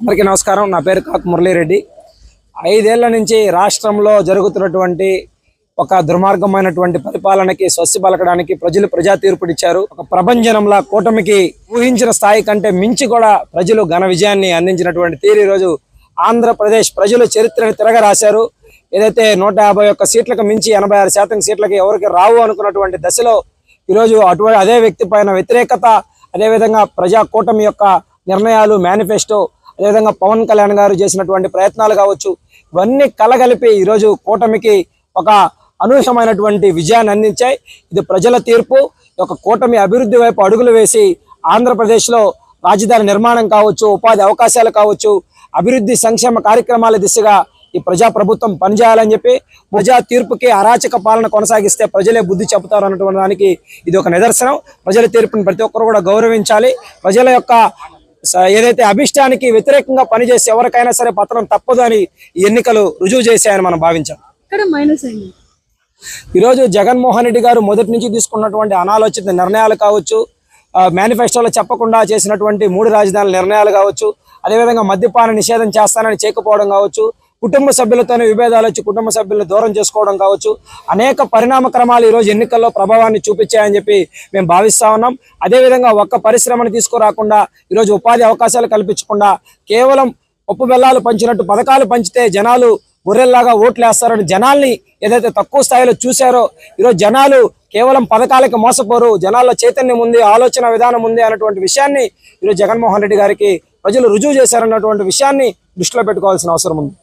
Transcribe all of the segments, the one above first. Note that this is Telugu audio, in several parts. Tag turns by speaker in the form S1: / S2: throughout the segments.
S1: అందరికీ నమస్కారం. నా పేరు కాకు మురళీరెడ్డి. ఐదేళ్ళ నుంచి రాష్ట్రంలో జరుగుతున్నటువంటి ఒక దుర్మార్గమైనటువంటి పరిపాలనకి స్వస్తి పలకడానికి ప్రజలు ప్రజా తీర్పునిచ్చారు ఒక ప్రభంజనంలా కూటమికి ఊహించిన స్థాయి కంటే మించి కూడా ప్రజలు ఘన విజయాన్ని అందించినటువంటి తీరు ఈరోజు ఆంధ్రప్రదేశ్ ప్రజలు చరిత్రను తిరగరాశారు. ఏదైతే నూట యాభై ఒక్క సీట్లకు మించి ఎనభై ఆరు శాతం సీట్లకి ఎవరికి రావు అనుకున్నటువంటి దశలో ఈరోజు అటువంటి అదే వ్యక్తి పైన వ్యతిరేకత అదేవిధంగా ప్రజా కూటమి యొక్క నిర్ణయాలు మేనిఫెస్టో అదేవిధంగా పవన్ కళ్యాణ్ గారు చేసినటువంటి ప్రయత్నాలు కావచ్చు ఇవన్నీ కలగలిపి ఈరోజు కూటమికి ఒక అనూహ్యమైనటువంటి విజయాన్ని అందించాయి. ఇది ప్రజల తీర్పు. ఒక కూటమి అభివృద్ధి వైపు అడుగులు వేసి ఆంధ్రప్రదేశ్లో రాజధాని నిర్మాణం కావచ్చు ఉపాధి అవకాశాలు కావచ్చు అభివృద్ధి సంక్షేమ కార్యక్రమాల దిశగా ఈ ప్రజా ప్రభుత్వం పనిచేయాలని చెప్పి ప్రజా తీర్పుకి అరాచక పాలన కొనసాగిస్తే ప్రజలే బుద్ధి చెబుతారు అన్నటువంటి దానికి ఇది ఒక నిదర్శనం. ప్రజల తీర్పుని ప్రతి ఒక్కరు కూడా గౌరవించాలి. ప్రజల యొక్క ఏదైతే అభిష్టానికి వ్యతిరేకంగా పనిచేసి ఎవరికైనా సరే పతనం తప్పదు అని ఎన్నికలు రుజువు చేశాయని మనం భావించాం.
S2: ఇక్కడ మైనస్ అయింది
S1: ఈరోజు జగన్మోహన్ రెడ్డి గారు మొదటి నుంచి తీసుకున్నటువంటి అనాలోచిత నిర్ణయాలు కావచ్చు మేనిఫెస్టోలో చెప్పకుండా చేసినటువంటి మూడు రాజధానుల నిర్ణయాలు కావచ్చు అదేవిధంగా మద్యపాన నిషేధం చేస్తానని చేయకపోవడం కావచ్చు కుటుంబ సభ్యులతోనే విభేదాలు వచ్చి కుటుంబ సభ్యులను దూరం చేసుకోవడం కావచ్చు. అనేక పరిణామ క్రమాలు ఈరోజు ఎన్నికల్లో ప్రభావాన్ని చూపించాయని చెప్పి మేము భావిస్తా ఉన్నాం. అదేవిధంగా ఒక్క పరిశ్రమను తీసుకురాకుండా ఈరోజు ఉపాధి అవకాశాలు కల్పించకుండా కేవలం ఉప్పు బెల్లాలు పంచినట్టు పథకాలు పంచితే జనాలు గొర్రెల్లాగా ఓట్లు వేస్తారని జనాల్ని ఏదైతే తక్కువ స్థాయిలో చూశారో ఈరోజు జనాలు కేవలం పథకాలకి మోసపోరు జనాల్లో చైతన్యం ఉంది ఆలోచన విధానం ఉంది అన్నటువంటి విషయాన్ని ఈరోజు జగన్మోహన్ రెడ్డి గారికి ప్రజలు రుజువు చేశారన్నటువంటి విషయాన్ని దృష్టిలో పెట్టుకోవాల్సిన అవసరం ఉంది.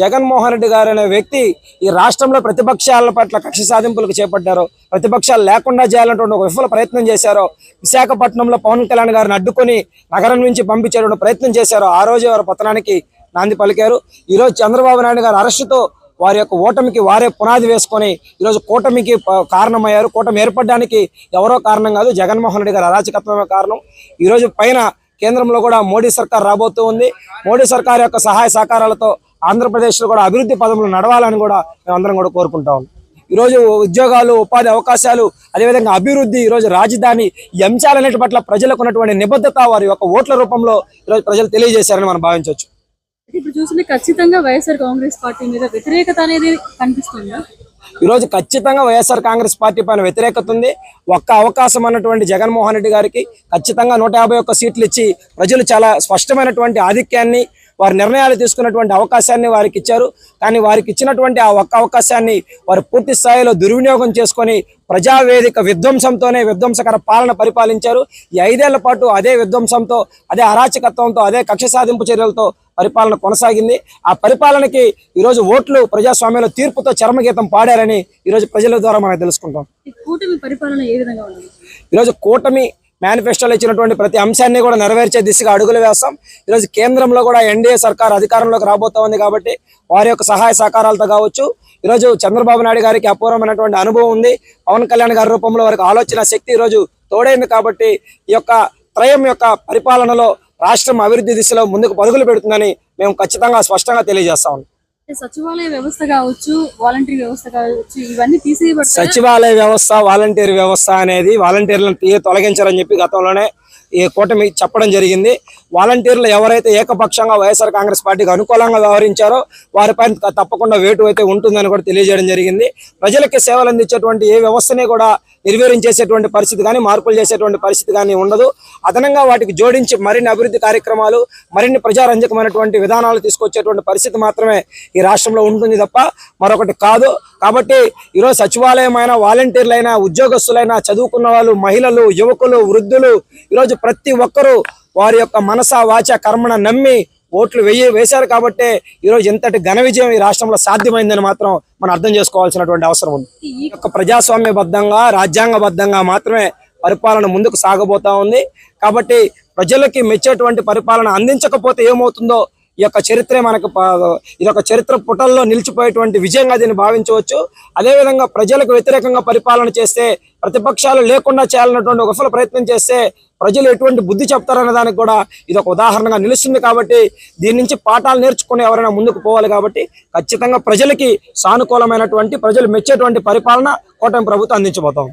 S1: జగన్మోహన్ రెడ్డి గారు అనే వ్యక్తి ఈ రాష్ట్రంలో ప్రతిపక్షాల పట్ల కక్ష సాధింపులకు చేపట్టారో. ప్రతిపక్షాలు లేకుండా చేయాలన్నటువంటి ఒక విఫల ప్రయత్నం చేశారో. విశాఖపట్నంలో పవన్ కళ్యాణ్ గారిని అడ్డుకొని నగరం నుంచి పంపించేటువంటి ప్రయత్నం చేశారో. ఆ రోజు వారి పతనానికి నాంది పలికారు. ఈరోజు చంద్రబాబు నాయుడు గారి అరెస్టుతో వారి యొక్క ఓటమికి వారే పునాది వేసుకొని ఈరోజు కూటమికి కారణమయ్యారు. కూటమి ఏర్పడడానికి ఎవరో కారణం కాదు జగన్మోహన్ రెడ్డి గారి అరాచకత్వమే కారణం. ఈరోజు పైన కేంద్రంలో కూడా మోడీ సర్కార్ రాబోతూ ఉంది. మోడీ సర్కార్ యొక్క సహాయ సహకారాలతో ఆంధ్రప్రదేశ్లో కూడా అభివృద్ధి పదములు నడవాలని కూడా మేమందరం కూడా కోరుకుంటా ఈరోజు ఉద్యోగాలు ఉపాధి అవకాశాలు అదేవిధంగా అభివృద్ధి ఈరోజు రాజధాని ఈ అంశాలన్నిటి పట్ల ప్రజలకు ఉన్నటువంటి నిబద్ధత వారి యొక్క ఓట్ల రూపంలో ఈరోజు ప్రజలు తెలియజేశారని మనం భావించవచ్చు.
S2: ఇప్పుడు చూస్తుంటే ఖచ్చితంగా వైఎస్ఆర్ కాంగ్రెస్ పార్టీ మీద వ్యతిరేకత అనేది కనిపిస్తుందా?
S1: ఈరోజు ఖచ్చితంగా వైఎస్ఆర్ కాంగ్రెస్ పార్టీ పైన వ్యతిరేకత ఉంది. ఒక్క అవకాశం అన్నటువంటి జగన్మోహన్ రెడ్డి గారికి ఖచ్చితంగా నూట యాభై ఒక్క సీట్లు ఇచ్చి ప్రజలు చాలా స్పష్టమైనటువంటి ఆధిక్యాన్ని వారి నిర్ణయాలు తీసుకున్నటువంటి అవకాశాన్ని వారికి ఇచ్చారు. కానీ వారికి ఇచ్చినటువంటి ఆ ఒక్క అవకాశాన్ని వారు పూర్తి స్థాయిలో దుర్వినియోగం చేసుకొని ప్రజావేదిక విధ్వంసంతోనే విధ్వంసకర పాలన పరిపాలించారు. ఈ ఐదేళ్ళ పాటు అదే విధ్వంసంతో అదే అరాచకత్వంతో అదే కక్ష సాధింపు చర్యలతో పరిపాలన కొనసాగింది. ఆ పరిపాలనకి ఈరోజు ఓట్లు ప్రజాస్వామ్యంలో తీర్పుతో చరమగీతం పాడారని ఈరోజు ప్రజల ద్వారా మనం తెలుసుకుంటాం.
S2: కూటమి పరిపాలన ఏ విధంగా
S1: ఈరోజు కూటమి మేనిఫెస్టోలో ఇచ్చినటువంటి ప్రతి అంశాన్ని కూడా నెరవేర్చే దిశగా అడుగులు వేస్తాం. ఈరోజు కేంద్రంలో కూడా ఎన్డీఏ సర్కార్ అధికారంలోకి రాబోతోంది కాబట్టి వారి యొక్క సహాయ సహకారాలతో కావచ్చు. ఈరోజు చంద్రబాబు నాయుడు గారికి అపూర్వమైనటువంటి అనుభవం ఉంది. పవన్ కళ్యాణ్ గారి రూపంలో వారికి ఆలోచన శక్తి ఈరోజు తోడైంది కాబట్టి ఈ యొక్క త్రయం యొక్క పరిపాలనలో రాష్ట్రం అభివృద్ధి దిశలో ముందుకు పరుగులు పెడుతుందని మేము ఖచ్చితంగా స్పష్టంగా తెలియజేస్తా ఉన్నాం.
S2: సచివాలయ వ్యవస్థ కావచ్చు వాలంటీర్ వ్యవస్థ కావచ్చు ఇవన్నీ తీసేయబడి
S1: సచివాలయ వ్యవస్థ వాలంటీర్ వ్యవస్థ అనేది వాలంటీర్లను తీ- తొలగించారని చెప్పి గతంలోనే ఈ కూటమి చెప్పడం జరిగింది. వాలంటీర్లు ఎవరైతే ఏకపక్షంగా వైఎస్ఆర్ కాంగ్రెస్ పార్టీకి అనుకూలంగా వ్యవహరించారో వారిపైన తప్పకుండా వేటు అయితే ఉంటుందని కూడా తెలియజేయడం జరిగింది. ప్రజలకి సేవలు అందించేటువంటి ఏ వ్యవస్థని కూడా నిర్వీర్యం పరిస్థితి కానీ మార్పులు చేసేటువంటి పరిస్థితి కానీ ఉండదు. అదనంగా వాటికి జోడించి మరిన్ని అభివృద్ధి కార్యక్రమాలు మరిన్ని ప్రజారంజకమైనటువంటి విధానాలు తీసుకొచ్చేటువంటి పరిస్థితి మాత్రమే ఈ రాష్ట్రంలో ఉంటుంది తప్ప మరొకటి కాదు. కాబట్టి ఈరోజు సచివాలయమైన వాలంటీర్లైనా ఉద్యోగస్తులైనా చదువుకున్న వాళ్ళు మహిళలు యువకులు వృద్ధులు ఈరోజు ప్రతి ఒక్కరూ వారి యొక్క మనస వాచ కర్మణ నమ్మి ఓట్లు వెయ్యి వేశారు కాబట్టే ఈరోజు ఎంతటి ఘన విజయం ఈ రాష్ట్రంలో సాధ్యమైందని మాత్రం మనం అర్థం చేసుకోవాల్సినటువంటి అవసరం ఉంది. ఈ యొక్క ప్రజాస్వామ్యబద్ధంగా రాజ్యాంగబద్ధంగా మాత్రమే పరిపాలన ముందుకు సాగబోతా ఉంది. కాబట్టి ప్రజలకి మెచ్చేటువంటి పరిపాలన అందించకపోతే ఏమవుతుందో ఈ యొక్క చరిత్రే మనకు ప- ఇది ఒక చరిత్ర పుటల్లో నిలిచిపోయేటువంటి విజయంగా దీన్ని భావించవచ్చు. అదేవిధంగా ప్రజలకు వ్యతిరేకంగా పరిపాలన చేస్తే ప్రతిపక్షాలు లేకుండా చేయాలన్నటువంటి ఒక విఫల ప్రయత్నం చేస్తే ప్రజలు ఎటువంటి బుద్ధి చెప్తారనే దానికి కూడా ఇది ఒక ఉదాహరణగా నిలుస్తుంది కాబట్టి దీని నుంచి పాఠాలు నేర్చుకుని ఎవరైనా ముందుకు పోవాలి కాబట్టి ఖచ్చితంగా ప్రజలకి సానుకూలమైనటువంటి ప్రజలు మెచ్చేటువంటి పరిపాలన కూటమి ప్రభుత్వం అందించబోతాం